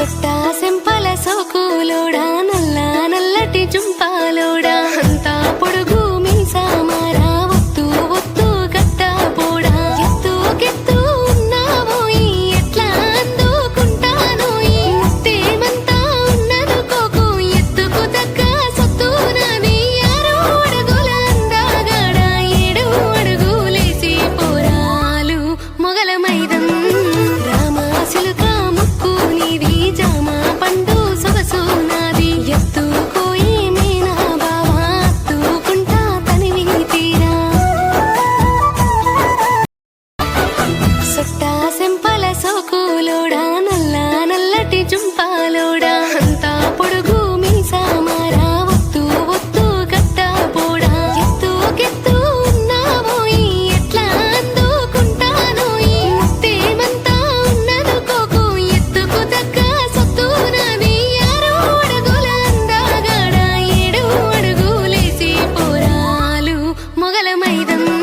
Estás. தலைமைதம்